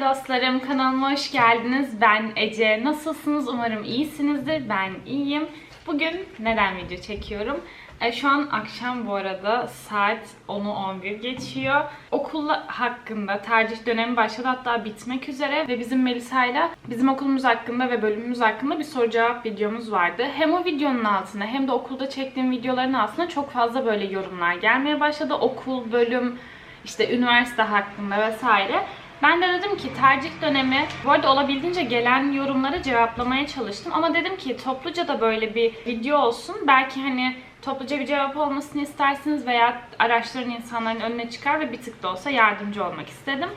Dostlarım, kanalıma hoş geldiniz. Ben Ece. Nasılsınız? Umarım iyisinizdir. Ben iyiyim. Bugün neden video çekiyorum? E, şu an akşam bu arada saat 10'u 11 geçiyor. Okul hakkında tercih dönemi başladı hatta bitmek üzere ve bizim Melisa'yla bizim okulumuz hakkında ve bölümümüz hakkında bir soru cevap videomuz vardı. Hem o videonun altına hem de okulda çektiğim videoların altına çok fazla böyle yorumlar gelmeye başladı. Okul, bölüm, işte üniversite hakkında vesaire. Ben de dedim ki tercih dönemi, bu arada olabildiğince gelen yorumları cevaplamaya çalıştım. Ama dedim ki topluca da böyle bir video olsun. Belki hani topluca bir cevap olmasını istersiniz veya araçların insanların önüne çıkar ve bir tık da olsa yardımcı olmak istedim.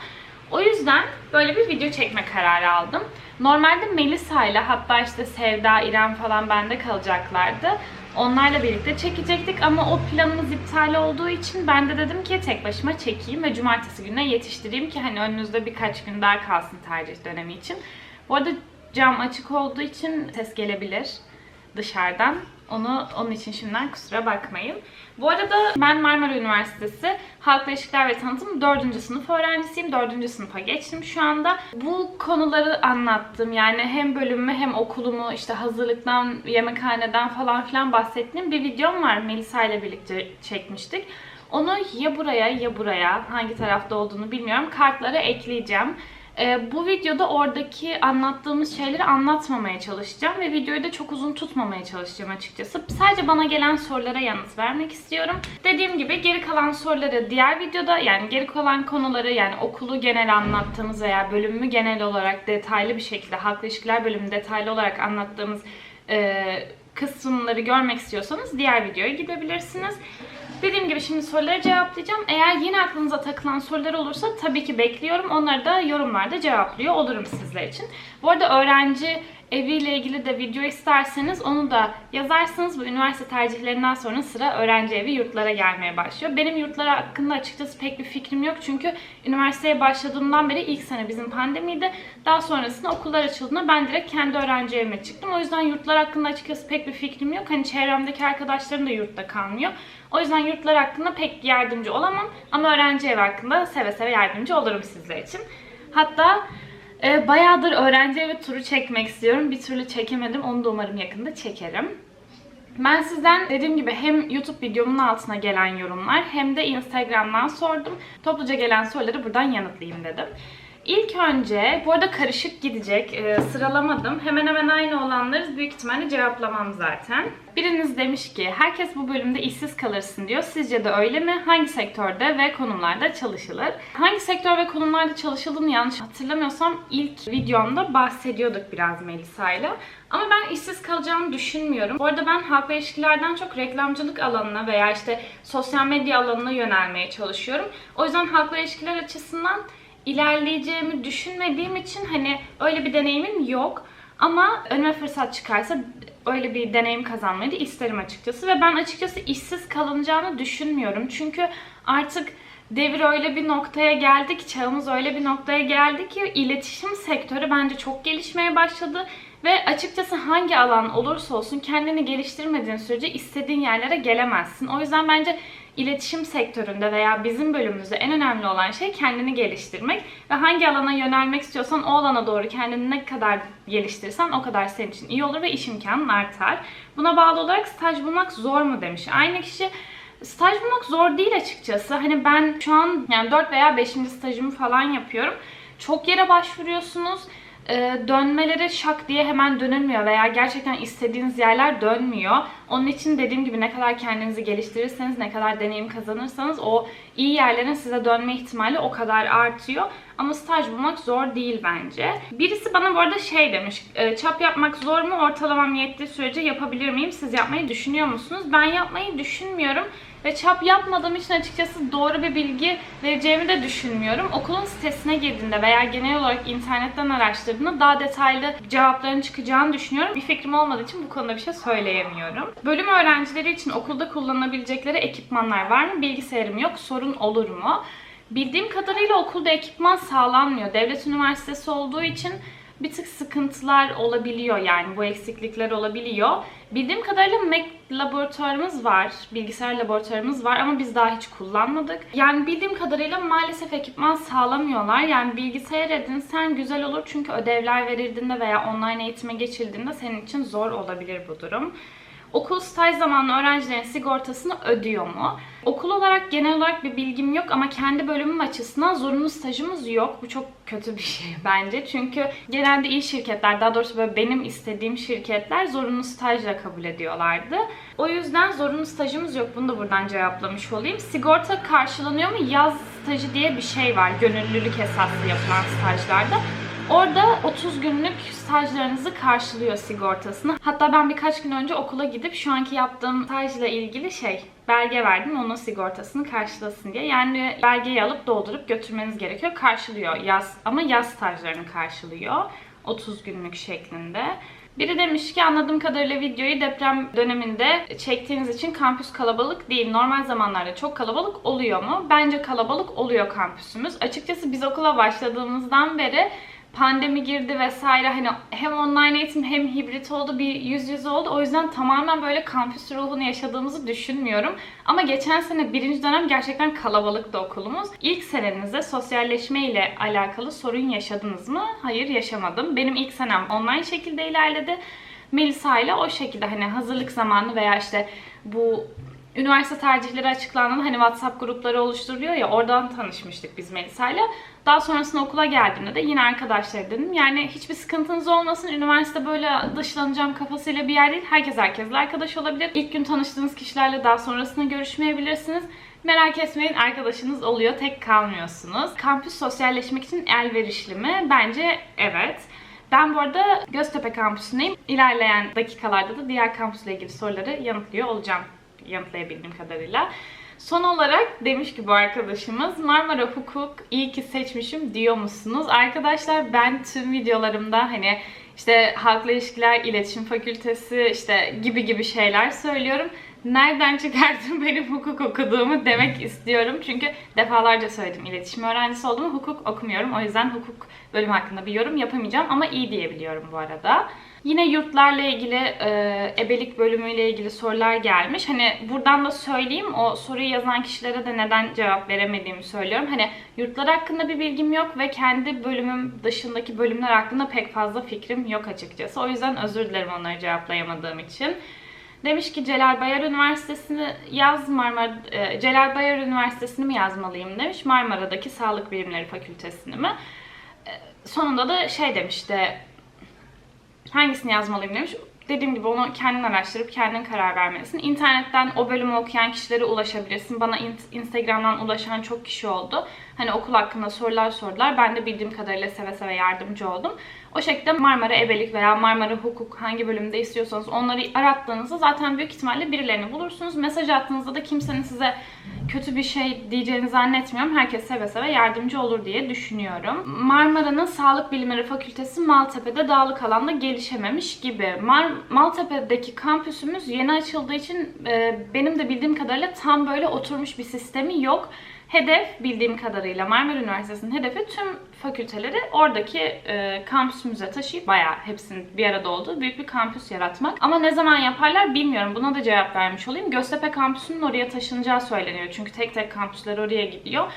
O yüzden böyle bir video çekme kararı aldım. Normalde Melisa ile hatta işte Sevda, İrem falan bende kalacaklardı. Onlarla birlikte çekecektik ama o planımız iptal olduğu için ben de dedim ki tek başıma çekeyim ve cumartesi gününe yetiştireyim ki hani önünüzde birkaç gün daha kalsın tercih dönemi için. Bu arada cam açık olduğu için ses gelebilir dışarıdan. Onu onun için şimdiden kusura bakmayın. Bu arada ben Marmara Üniversitesi Halkla İlişkiler ve Tanıtım 4. sınıf öğrencisiyim. 4. sınıfa geçtim şu anda. Bu konuları anlattım. Yani hem bölümümü hem okulumu işte hazırlıktan, yemekhaneden falan filan bahsettiğim bir videom var. Melisa ile birlikte çekmiştik. Onu ya buraya ya buraya hangi tarafta olduğunu bilmiyorum. Kartlara ekleyeceğim. Ee, bu videoda oradaki anlattığımız şeyleri anlatmamaya çalışacağım ve videoyu da çok uzun tutmamaya çalışacağım açıkçası. Sadece bana gelen sorulara yanıt vermek istiyorum. Dediğim gibi geri kalan soruları diğer videoda yani geri kalan konuları yani okulu genel anlattığımız veya bölümü genel olarak detaylı bir şekilde halkla ilişkiler bölümü detaylı olarak anlattığımız e, kısımları görmek istiyorsanız diğer videoya gidebilirsiniz. Dediğim gibi şimdi soruları cevaplayacağım. Eğer yine aklınıza takılan sorular olursa tabii ki bekliyorum. Onları da yorumlarda cevaplıyor olurum sizler için. Bu arada öğrenci eviyle ilgili de video isterseniz onu da yazarsınız. Bu üniversite tercihlerinden sonra sıra öğrenci evi yurtlara gelmeye başlıyor. Benim yurtlara hakkında açıkçası pek bir fikrim yok. Çünkü üniversiteye başladığımdan beri ilk sene bizim pandemiydi. Daha sonrasında okullar açıldığında ben direkt kendi öğrenci evime çıktım. O yüzden yurtlar hakkında açıkçası pek bir fikrim yok. Hani çevremdeki arkadaşlarım da yurtta kalmıyor. O yüzden yurtlar hakkında pek yardımcı olamam. Ama öğrenci evi hakkında seve seve yardımcı olurum sizler için. Hatta e, bayağıdır öğrenci evi turu çekmek istiyorum. Bir türlü çekemedim. Onu da umarım yakında çekerim. Ben sizden dediğim gibi hem YouTube videomun altına gelen yorumlar hem de Instagram'dan sordum. Topluca gelen soruları buradan yanıtlayayım dedim. İlk önce, bu arada karışık gidecek, e, sıralamadım. Hemen hemen aynı olanları büyük ihtimalle cevaplamam zaten. Biriniz demiş ki, herkes bu bölümde işsiz kalırsın diyor. Sizce de öyle mi? Hangi sektörde ve konumlarda çalışılır? Hangi sektör ve konumlarda çalışıldığını yanlış hatırlamıyorsam ilk videomda bahsediyorduk biraz Melisa'yla. Ama ben işsiz kalacağımı düşünmüyorum. Bu arada ben halkla ilişkilerden çok reklamcılık alanına veya işte sosyal medya alanına yönelmeye çalışıyorum. O yüzden halkla ilişkiler açısından ilerleyeceğimi düşünmediğim için hani öyle bir deneyimim yok. Ama önüme fırsat çıkarsa öyle bir deneyim kazanmayı da isterim açıkçası. Ve ben açıkçası işsiz kalınacağını düşünmüyorum. Çünkü artık devir öyle bir noktaya geldi ki, çağımız öyle bir noktaya geldi ki iletişim sektörü bence çok gelişmeye başladı. Ve açıkçası hangi alan olursa olsun kendini geliştirmediğin sürece istediğin yerlere gelemezsin. O yüzden bence iletişim sektöründe veya bizim bölümümüzde en önemli olan şey kendini geliştirmek ve hangi alana yönelmek istiyorsan o alana doğru kendini ne kadar geliştirirsen o kadar senin için iyi olur ve iş imkanın artar. Buna bağlı olarak staj bulmak zor mu demiş. Aynı kişi staj bulmak zor değil açıkçası. Hani ben şu an yani 4 veya 5. stajımı falan yapıyorum. Çok yere başvuruyorsunuz e, dönmeleri şak diye hemen dönülmüyor veya gerçekten istediğiniz yerler dönmüyor. Onun için dediğim gibi ne kadar kendinizi geliştirirseniz, ne kadar deneyim kazanırsanız o iyi yerlerin size dönme ihtimali o kadar artıyor. Ama staj bulmak zor değil bence. Birisi bana bu arada şey demiş, e, çap yapmak zor mu? Ortalamam yettiği sürece yapabilir miyim? Siz yapmayı düşünüyor musunuz? Ben yapmayı düşünmüyorum. Ve çap yapmadığım için açıkçası doğru bir bilgi vereceğimi de düşünmüyorum. Okulun sitesine girdiğinde veya genel olarak internetten araştırdığında daha detaylı cevapların çıkacağını düşünüyorum. Bir fikrim olmadığı için bu konuda bir şey söyleyemiyorum. Bölüm öğrencileri için okulda kullanabilecekleri ekipmanlar var mı? Bilgisayarım yok. Sorun olur mu? Bildiğim kadarıyla okulda ekipman sağlanmıyor. Devlet üniversitesi olduğu için bir tık sıkıntılar olabiliyor yani bu eksiklikler olabiliyor. Bildiğim kadarıyla Mac laboratuvarımız var, bilgisayar laboratuvarımız var ama biz daha hiç kullanmadık. Yani bildiğim kadarıyla maalesef ekipman sağlamıyorlar. Yani bilgisayar edinsen güzel olur çünkü ödevler verildiğinde veya online eğitime geçildiğinde senin için zor olabilir bu durum. Okul staj zamanlı öğrencilerin sigortasını ödüyor mu? Okul olarak genel olarak bir bilgim yok ama kendi bölümüm açısından zorunlu stajımız yok. Bu çok kötü bir şey bence. Çünkü genelde iyi şirketler, daha doğrusu böyle benim istediğim şirketler zorunlu stajla kabul ediyorlardı. O yüzden zorunlu stajımız yok. Bunu da buradan cevaplamış olayım. Sigorta karşılanıyor mu? Yaz stajı diye bir şey var. Gönüllülük esaslı yapılan stajlarda. Orada 30 günlük stajlarınızı karşılıyor sigortasını. Hatta ben birkaç gün önce okula gidip şu anki yaptığım stajla ilgili şey belge verdim onun sigortasını karşılasın diye. Yani belgeyi alıp doldurup götürmeniz gerekiyor. Karşılıyor yaz ama yaz stajlarını karşılıyor. 30 günlük şeklinde. Biri demiş ki anladığım kadarıyla videoyu deprem döneminde çektiğiniz için kampüs kalabalık değil. Normal zamanlarda çok kalabalık oluyor mu? Bence kalabalık oluyor kampüsümüz. Açıkçası biz okula başladığımızdan beri pandemi girdi vesaire hani hem online eğitim hem hibrit oldu bir yüz yüze oldu. O yüzden tamamen böyle kampüs ruhunu yaşadığımızı düşünmüyorum. Ama geçen sene birinci dönem gerçekten kalabalıktı okulumuz. İlk senenizde sosyalleşme ile alakalı sorun yaşadınız mı? Hayır yaşamadım. Benim ilk senem online şekilde ilerledi. Melisa ile o şekilde hani hazırlık zamanı veya işte bu üniversite tercihleri açıklandığında hani WhatsApp grupları oluşturuluyor ya oradan tanışmıştık biz Melisa'yla. Daha sonrasında okula geldiğimde de yine arkadaşlar dedim. Yani hiçbir sıkıntınız olmasın. Üniversite böyle dışlanacağım kafasıyla bir yer değil. Herkes herkesle arkadaş olabilir. İlk gün tanıştığınız kişilerle daha sonrasında görüşmeyebilirsiniz. Merak etmeyin arkadaşınız oluyor. Tek kalmıyorsunuz. Kampüs sosyalleşmek için elverişli mi? Bence evet. Ben bu arada Göztepe kampüsündeyim. İlerleyen dakikalarda da diğer kampüsle ilgili soruları yanıtlıyor olacağım yanıtlayabildiğim kadarıyla. Son olarak demiş ki bu arkadaşımız Marmara Hukuk iyi ki seçmişim diyor musunuz? Arkadaşlar ben tüm videolarımda hani işte halkla ilişkiler, iletişim fakültesi işte gibi gibi şeyler söylüyorum. Nereden çıkarttım benim hukuk okuduğumu demek istiyorum. Çünkü defalarca söyledim iletişim öğrencisi olduğumu hukuk okumuyorum. O yüzden hukuk bölümü hakkında bir yorum yapamayacağım ama iyi diyebiliyorum bu arada. Yine yurtlarla ilgili, e, ebelik bölümüyle ilgili sorular gelmiş. Hani buradan da söyleyeyim, o soruyu yazan kişilere de neden cevap veremediğimi söylüyorum. Hani yurtlar hakkında bir bilgim yok ve kendi bölümüm dışındaki bölümler hakkında pek fazla fikrim yok açıkçası. O yüzden özür dilerim onları cevaplayamadığım için. Demiş ki Celal Bayar Üniversitesi'ni yaz Marmara e, Celal Bayar Üniversitesi'ni mi yazmalıyım demiş. Marmara'daki Sağlık Bilimleri Fakültesini mi? E, sonunda da şey demişti hangisini yazmalıyım demiş. Dediğim gibi onu kendin araştırıp kendin karar vermelisin. İnternetten o bölümü okuyan kişilere ulaşabilirsin. Bana Instagram'dan ulaşan çok kişi oldu. Hani okul hakkında sorular sordular. Ben de bildiğim kadarıyla seve seve yardımcı oldum. O şekilde Marmara Ebelik veya Marmara Hukuk hangi bölümde istiyorsanız onları arattığınızda zaten büyük ihtimalle birilerini bulursunuz. Mesaj attığınızda da kimsenin size kötü bir şey diyeceğini zannetmiyorum. Herkes seve seve yardımcı olur diye düşünüyorum. Marmara'nın Sağlık Bilimleri Fakültesi Maltepe'de dağlık alanda gelişememiş gibi. Mar Maltepe'deki kampüsümüz yeni açıldığı için e, benim de bildiğim kadarıyla tam böyle oturmuş bir sistemi yok. Hedef bildiğim kadarıyla Marmara Üniversitesi'nin hedefi tüm fakülteleri oradaki e, kampüsümüze taşıyıp bayağı hepsinin bir arada olduğu büyük bir kampüs yaratmak. Ama ne zaman yaparlar bilmiyorum. Buna da cevap vermiş olayım. Göztepe kampüsünün oraya taşınacağı söyleniyor. Çünkü tek tek kampüsler oraya gidiyor.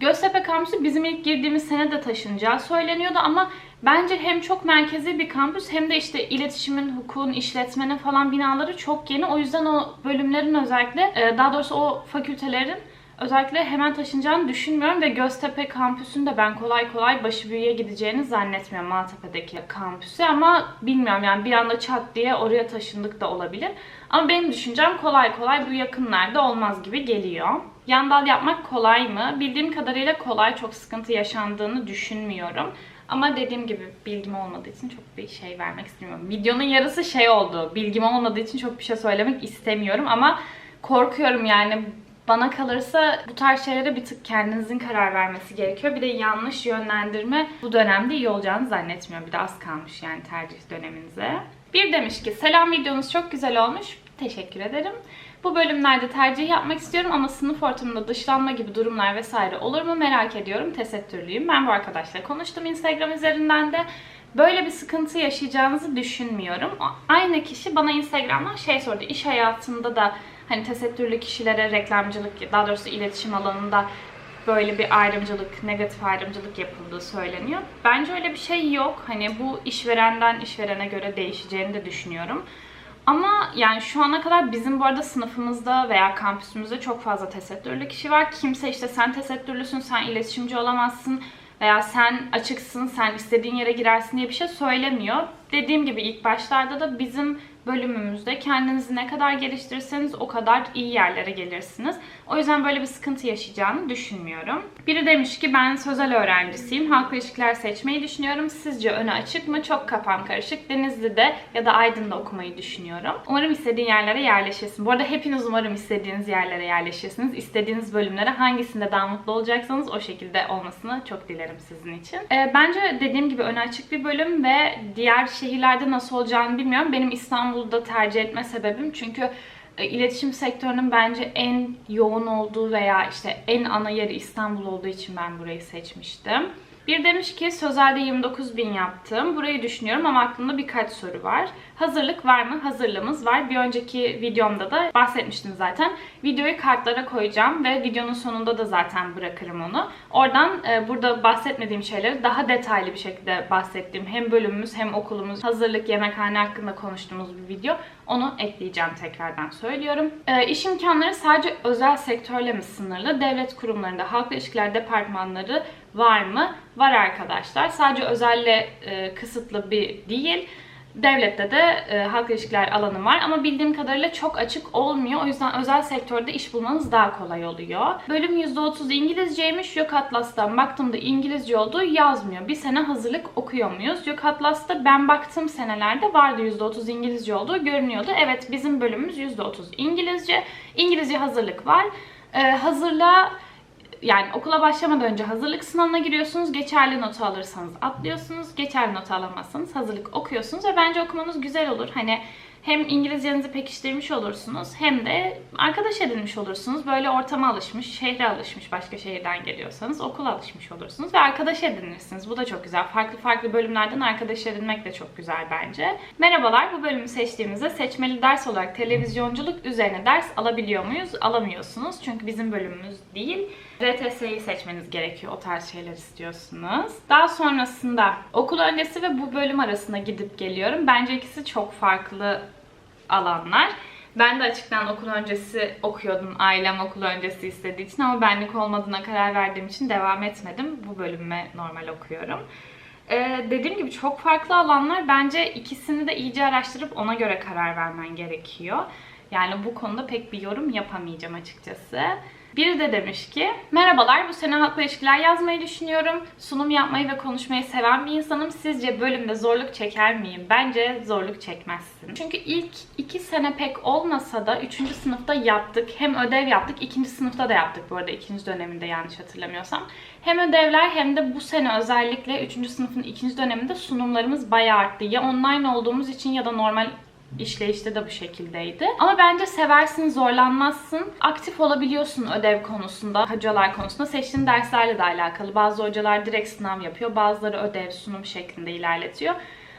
Göztepe kampüsü bizim ilk girdiğimiz sene de taşınacağı söyleniyordu ama bence hem çok merkezi bir kampüs hem de işte iletişimin, hukukun, işletmenin falan binaları çok yeni. O yüzden o bölümlerin özellikle e, daha doğrusu o fakültelerin özellikle hemen taşınacağını düşünmüyorum ve Göztepe kampüsünde ben kolay kolay başı büyüye gideceğini zannetmiyorum Maltepe'deki kampüsü ama bilmiyorum yani bir anda çat diye oraya taşındık da olabilir. Ama benim düşüncem kolay kolay bu yakınlarda olmaz gibi geliyor. Yandal yapmak kolay mı? Bildiğim kadarıyla kolay çok sıkıntı yaşandığını düşünmüyorum. Ama dediğim gibi bilgim olmadığı için çok bir şey vermek istemiyorum. Videonun yarısı şey oldu. Bilgim olmadığı için çok bir şey söylemek istemiyorum ama korkuyorum yani bana kalırsa bu tarz şeylere bir tık kendinizin karar vermesi gerekiyor. Bir de yanlış yönlendirme bu dönemde iyi olacağını zannetmiyorum. Bir de az kalmış yani tercih döneminize. Bir demiş ki selam videonuz çok güzel olmuş. Teşekkür ederim. Bu bölümlerde tercih yapmak istiyorum ama sınıf ortamında dışlanma gibi durumlar vesaire olur mu merak ediyorum. Tesettürlüyüm. Ben bu arkadaşla konuştum Instagram üzerinden de. Böyle bir sıkıntı yaşayacağınızı düşünmüyorum. Aynı kişi bana Instagram'dan şey sordu. İş hayatında da hani tesettürlü kişilere reklamcılık, daha doğrusu iletişim alanında böyle bir ayrımcılık, negatif ayrımcılık yapıldığı söyleniyor. Bence öyle bir şey yok. Hani bu işverenden işverene göre değişeceğini de düşünüyorum. Ama yani şu ana kadar bizim bu arada sınıfımızda veya kampüsümüzde çok fazla tesettürlü kişi var. Kimse işte sen tesettürlüsün, sen iletişimci olamazsın veya sen açıksın, sen istediğin yere girersin diye bir şey söylemiyor. Dediğim gibi ilk başlarda da bizim bölümümüzde kendinizi ne kadar geliştirirseniz o kadar iyi yerlere gelirsiniz. O yüzden böyle bir sıkıntı yaşayacağını düşünmüyorum. Biri demiş ki ben sözel öğrencisiyim. Halkla ilişkiler seçmeyi düşünüyorum. Sizce öne açık mı? Çok kafam karışık. Denizli'de ya da Aydın'da okumayı düşünüyorum. Umarım istediğin yerlere yerleşirsin. Bu arada hepiniz umarım istediğiniz yerlere yerleşirsiniz. İstediğiniz bölümlere hangisinde daha mutlu olacaksanız o şekilde olmasını çok dilerim sizin için. Ee, bence dediğim gibi öne açık bir bölüm ve diğer şehirlerde nasıl olacağını bilmiyorum. Benim İstanbul'da tercih etme sebebim çünkü e, iletişim sektörünün bence en yoğun olduğu veya işte en ana yeri İstanbul olduğu için ben burayı seçmiştim. Bir demiş ki sözelde 29 bin yaptım. Burayı düşünüyorum ama aklımda birkaç soru var. Hazırlık var mı? Hazırlığımız var. Bir önceki videomda da bahsetmiştim zaten. Videoyu kartlara koyacağım ve videonun sonunda da zaten bırakırım onu. Oradan e, burada bahsetmediğim şeyleri daha detaylı bir şekilde bahsettiğim hem bölümümüz hem okulumuz hazırlık yemekhane hakkında konuştuğumuz bir video. Onu ekleyeceğim tekrardan söylüyorum. E, iş imkanları sadece özel sektörle mi sınırlı? Devlet kurumlarında halkla ilişkiler departmanları var mı? Var arkadaşlar. Sadece özelle e, kısıtlı bir değil. Devlette de e, halk ilişkiler alanı var ama bildiğim kadarıyla çok açık olmuyor. O yüzden özel sektörde iş bulmanız daha kolay oluyor. Bölüm %30 İngilizceymiş. Yok Atlas'tan baktığımda İngilizce olduğu yazmıyor. Bir sene hazırlık okuyor muyuz? Yok Atlas'ta ben baktığım senelerde vardı %30 İngilizce olduğu görünüyordu. Evet bizim bölümümüz %30 İngilizce. İngilizce hazırlık var. Ee, hazırlığa yani okula başlamadan önce hazırlık sınavına giriyorsunuz. Geçerli notu alırsanız atlıyorsunuz. Geçerli notu alamazsanız hazırlık okuyorsunuz ve bence okumanız güzel olur. Hani hem İngilizcenizi pekiştirmiş olursunuz hem de arkadaş edinmiş olursunuz. Böyle ortama alışmış, şehre alışmış başka şehirden geliyorsanız okula alışmış olursunuz ve arkadaş edinirsiniz. Bu da çok güzel. Farklı farklı bölümlerden arkadaş edinmek de çok güzel bence. Merhabalar, bu bölümü seçtiğimizde seçmeli ders olarak televizyonculuk üzerine ders alabiliyor muyuz? Alamıyorsunuz çünkü bizim bölümümüz değil. RTS'yi seçmeniz gerekiyor o tarz şeyler istiyorsunuz. Daha sonrasında okul öncesi ve bu bölüm arasında gidip geliyorum. Bence ikisi çok farklı alanlar. Ben de açıktan okul öncesi okuyordum. Ailem okul öncesi istediği için ama benlik olmadığına karar verdiğim için devam etmedim. Bu bölüme normal okuyorum. Ee, dediğim gibi çok farklı alanlar. Bence ikisini de iyice araştırıp ona göre karar vermen gerekiyor. Yani bu konuda pek bir yorum yapamayacağım açıkçası. Biri de demiş ki, merhabalar bu sene halkla ilişkiler yazmayı düşünüyorum. Sunum yapmayı ve konuşmayı seven bir insanım. Sizce bölümde zorluk çeker miyim? Bence zorluk çekmezsin. Çünkü ilk iki sene pek olmasa da üçüncü sınıfta yaptık. Hem ödev yaptık, ikinci sınıfta da yaptık bu arada ikinci döneminde yanlış hatırlamıyorsam. Hem ödevler hem de bu sene özellikle üçüncü sınıfın ikinci döneminde sunumlarımız bayağı arttı. Ya online olduğumuz için ya da normal işleyişte de bu şekildeydi. Ama bence seversin, zorlanmazsın. Aktif olabiliyorsun ödev konusunda, hocalar konusunda. Seçtiğin derslerle de alakalı. Bazı hocalar direkt sınav yapıyor, bazıları ödev, sunum şeklinde ilerletiyor.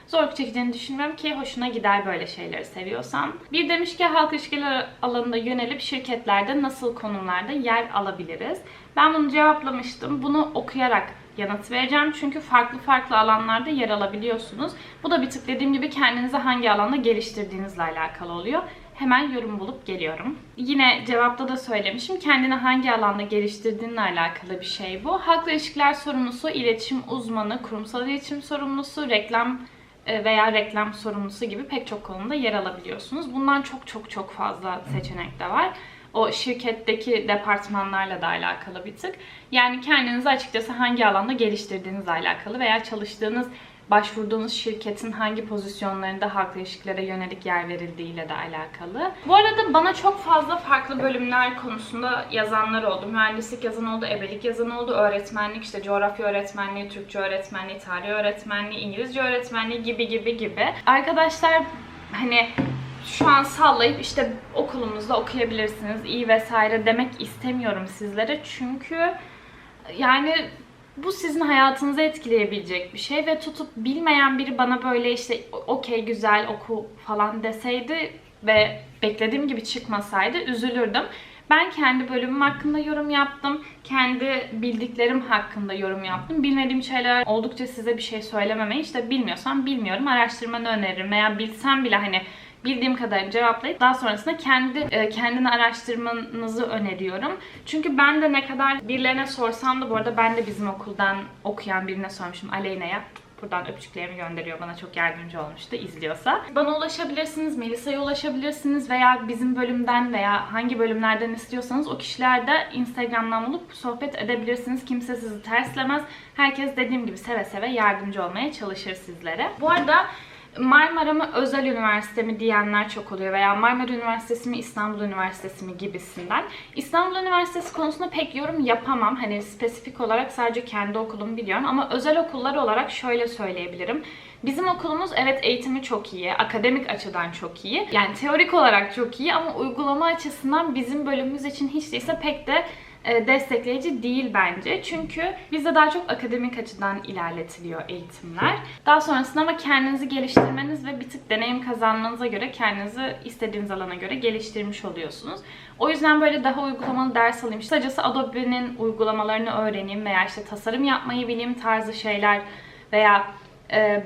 Zorluk çekeceğini düşünmüyorum ki hoşuna gider böyle şeyleri seviyorsan. Bir demiş ki halk ilişkileri alanında yönelip şirketlerde nasıl konumlarda yer alabiliriz? Ben bunu cevaplamıştım. Bunu okuyarak yanıt vereceğim. Çünkü farklı farklı alanlarda yer alabiliyorsunuz. Bu da bir tık dediğim gibi kendinizi hangi alanda geliştirdiğinizle alakalı oluyor. Hemen yorum bulup geliyorum. Yine cevapta da söylemişim. Kendini hangi alanda geliştirdiğinle alakalı bir şey bu. Halkla ilişkiler sorumlusu, iletişim uzmanı, kurumsal iletişim sorumlusu, reklam e, veya reklam sorumlusu gibi pek çok konuda yer alabiliyorsunuz. Bundan çok çok çok fazla seçenek de var o şirketteki departmanlarla da alakalı bir tık. Yani kendinizi açıkçası hangi alanda geliştirdiğinizle alakalı veya çalıştığınız başvurduğunuz şirketin hangi pozisyonlarında halkla ilişkilere yönelik yer verildiğiyle de alakalı. Bu arada bana çok fazla farklı bölümler konusunda yazanlar oldu. Mühendislik yazan oldu, ebelik yazan oldu, öğretmenlik, işte coğrafya öğretmenliği, Türkçe öğretmenliği, tarih öğretmenliği, İngilizce öğretmenliği gibi gibi gibi. Arkadaşlar hani şu an sallayıp işte okulumuzda okuyabilirsiniz iyi vesaire demek istemiyorum sizlere. Çünkü yani bu sizin hayatınızı etkileyebilecek bir şey ve tutup bilmeyen biri bana böyle işte okey güzel oku falan deseydi ve beklediğim gibi çıkmasaydı üzülürdüm. Ben kendi bölümüm hakkında yorum yaptım. Kendi bildiklerim hakkında yorum yaptım. Bilmediğim şeyler oldukça size bir şey söylememeyi işte bilmiyorsam bilmiyorum. Araştırmanı öneririm veya bilsem bile hani bildiğim kadarını cevaplayıp daha sonrasında kendi e, kendini araştırmanızı öneriyorum. Çünkü ben de ne kadar birilerine sorsam da bu arada ben de bizim okuldan okuyan birine sormuşum Aleyna'ya. Buradan öpücüklerimi gönderiyor. Bana çok yardımcı olmuştu izliyorsa. Bana ulaşabilirsiniz, Melisa'ya ulaşabilirsiniz veya bizim bölümden veya hangi bölümlerden istiyorsanız o kişilerde Instagram'dan bulup sohbet edebilirsiniz. Kimse sizi terslemez. Herkes dediğim gibi seve seve yardımcı olmaya çalışır sizlere. Bu arada Marmara mı özel üniversite mi diyenler çok oluyor veya Marmara Üniversitesi mi İstanbul Üniversitesi mi gibisinden. İstanbul Üniversitesi konusunda pek yorum yapamam. Hani spesifik olarak sadece kendi okulumu biliyorum ama özel okullar olarak şöyle söyleyebilirim. Bizim okulumuz evet eğitimi çok iyi, akademik açıdan çok iyi. Yani teorik olarak çok iyi ama uygulama açısından bizim bölümümüz için hiç değilse pek de destekleyici değil bence. Çünkü bizde daha çok akademik açıdan ilerletiliyor eğitimler. Daha sonrasında ama kendinizi geliştirmeniz ve bir tık deneyim kazanmanıza göre kendinizi istediğiniz alana göre geliştirmiş oluyorsunuz. O yüzden böyle daha uygulamalı ders alayım. Kısacası Adobe'nin uygulamalarını öğreneyim veya işte tasarım yapmayı bileyim tarzı şeyler veya e,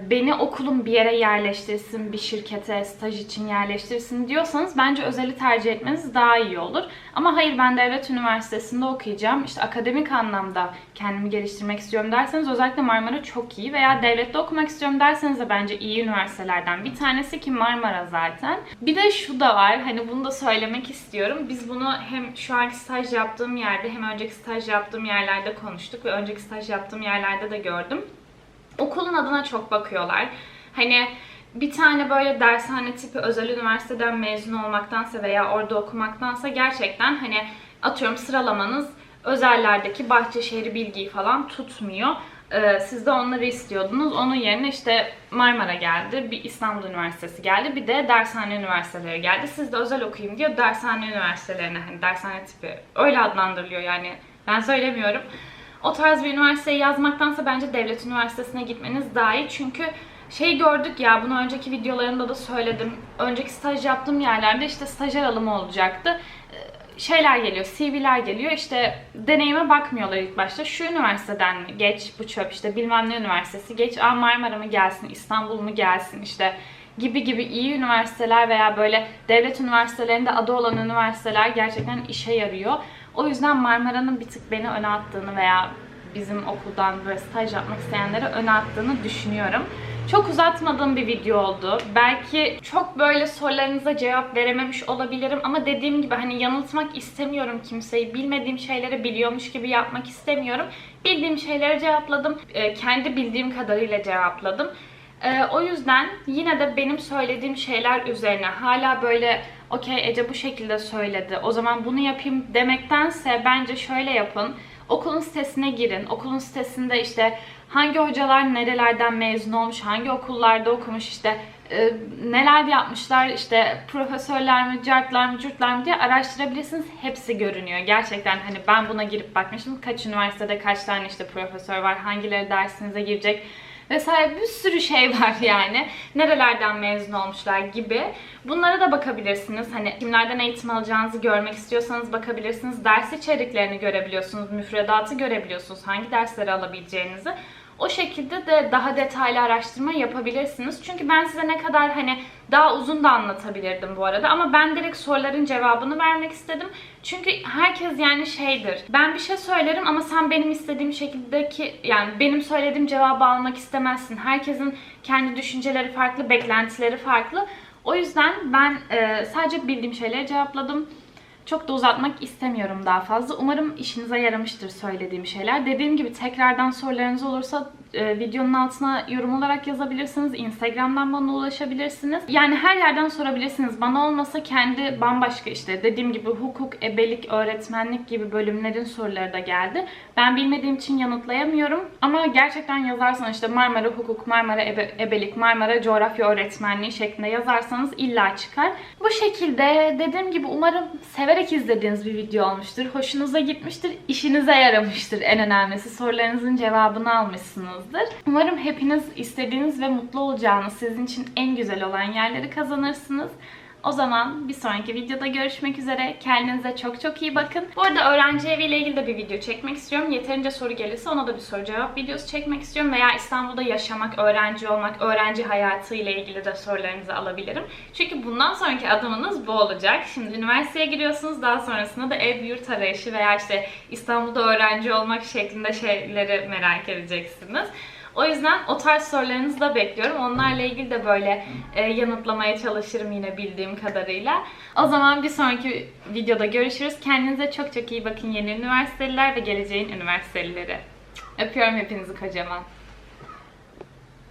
beni okulum bir yere yerleştirsin, bir şirkete staj için yerleştirsin diyorsanız bence özeli tercih etmeniz daha iyi olur. Ama hayır ben devlet üniversitesinde okuyacağım, işte akademik anlamda kendimi geliştirmek istiyorum derseniz özellikle Marmara çok iyi veya devlette okumak istiyorum derseniz de bence iyi üniversitelerden bir tanesi ki Marmara zaten. Bir de şu da var, hani bunu da söylemek istiyorum. Biz bunu hem şu anki staj yaptığım yerde hem önceki staj yaptığım yerlerde konuştuk ve önceki staj yaptığım yerlerde de gördüm okulun adına çok bakıyorlar. Hani bir tane böyle dershane tipi özel üniversiteden mezun olmaktansa veya orada okumaktansa gerçekten hani atıyorum sıralamanız özellerdeki Bahçeşehir bilgiyi falan tutmuyor. Ee, siz de onları istiyordunuz. Onun yerine işte Marmara geldi, bir İstanbul Üniversitesi geldi, bir de dershane üniversiteleri geldi. Siz de özel okuyayım diyor dershane üniversitelerine, hani dershane tipi öyle adlandırılıyor yani ben söylemiyorum. O tarz bir üniversiteyi yazmaktansa bence devlet üniversitesine gitmeniz daha iyi. Çünkü şey gördük ya bunu önceki videolarımda da söyledim. Önceki staj yaptığım yerlerde işte stajyer alımı olacaktı. Ee, şeyler geliyor, CV'ler geliyor. İşte deneyime bakmıyorlar ilk başta. Şu üniversiteden mi? Geç bu çöp işte bilmem ne üniversitesi. Geç Aa Marmara mı gelsin, İstanbul mu gelsin işte gibi gibi iyi üniversiteler veya böyle devlet üniversitelerinde adı olan üniversiteler gerçekten işe yarıyor. O yüzden Marmara'nın bir tık beni öne attığını veya bizim okuldan böyle staj yapmak isteyenlere öne attığını düşünüyorum. Çok uzatmadığım bir video oldu. Belki çok böyle sorularınıza cevap verememiş olabilirim ama dediğim gibi hani yanıltmak istemiyorum kimseyi. Bilmediğim şeyleri biliyormuş gibi yapmak istemiyorum. Bildiğim şeyleri cevapladım. Ee, kendi bildiğim kadarıyla cevapladım. Ee, o yüzden yine de benim söylediğim şeyler üzerine hala böyle okey Ece bu şekilde söyledi o zaman bunu yapayım demektense bence şöyle yapın. Okulun sitesine girin. Okulun sitesinde işte hangi hocalar nerelerden mezun olmuş, hangi okullarda okumuş işte e, neler yapmışlar işte profesörler mi, cartlar mı, curtlar mı diye araştırabilirsiniz. Hepsi görünüyor. Gerçekten hani ben buna girip bakmıştım. Kaç üniversitede kaç tane işte profesör var, hangileri dersinize girecek vesaire bir sürü şey var yani. Nerelerden mezun olmuşlar gibi. Bunlara da bakabilirsiniz. Hani kimlerden eğitim alacağınızı görmek istiyorsanız bakabilirsiniz. Ders içeriklerini görebiliyorsunuz, müfredatı görebiliyorsunuz, hangi dersleri alabileceğinizi. O şekilde de daha detaylı araştırma yapabilirsiniz. Çünkü ben size ne kadar hani daha uzun da anlatabilirdim bu arada ama ben direkt soruların cevabını vermek istedim. Çünkü herkes yani şeydir. Ben bir şey söylerim ama sen benim istediğim şekildeki yani benim söylediğim cevabı almak istemezsin. Herkesin kendi düşünceleri farklı, beklentileri farklı. O yüzden ben e, sadece bildiğim şeyleri cevapladım. Çok da uzatmak istemiyorum daha fazla. Umarım işinize yaramıştır söylediğim şeyler. Dediğim gibi tekrardan sorularınız olursa e, videonun altına yorum olarak yazabilirsiniz. Instagram'dan bana ulaşabilirsiniz. Yani her yerden sorabilirsiniz. Bana olmasa kendi bambaşka işte dediğim gibi hukuk, ebelik, öğretmenlik gibi bölümlerin soruları da geldi. Ben bilmediğim için yanıtlayamıyorum. Ama gerçekten yazarsanız işte Marmara Hukuk, Marmara Ebe- Ebelik, Marmara Coğrafya Öğretmenliği şeklinde yazarsanız illa çıkar. Bu şekilde dediğim gibi umarım severek izlediğiniz bir video olmuştur. Hoşunuza gitmiştir, işinize yaramıştır en önemlisi. Sorularınızın cevabını almışsınızdır. Umarım hepiniz istediğiniz ve mutlu olacağınız, sizin için en güzel olan yerleri kazanırsınız. O zaman bir sonraki videoda görüşmek üzere. Kendinize çok çok iyi bakın. Bu arada öğrenci eviyle ilgili de bir video çekmek istiyorum. Yeterince soru gelirse ona da bir soru cevap videosu çekmek istiyorum. Veya İstanbul'da yaşamak, öğrenci olmak, öğrenci hayatı ile ilgili de sorularınızı alabilirim. Çünkü bundan sonraki adımınız bu olacak. Şimdi üniversiteye giriyorsunuz. Daha sonrasında da ev yurt arayışı veya işte İstanbul'da öğrenci olmak şeklinde şeyleri merak edeceksiniz. O yüzden o tarz sorularınızı da bekliyorum. Onlarla ilgili de böyle e, yanıtlamaya çalışırım yine bildiğim kadarıyla. O zaman bir sonraki videoda görüşürüz. Kendinize çok çok iyi bakın yeni üniversiteliler ve geleceğin üniversitelileri. Öpüyorum hepinizi kocaman.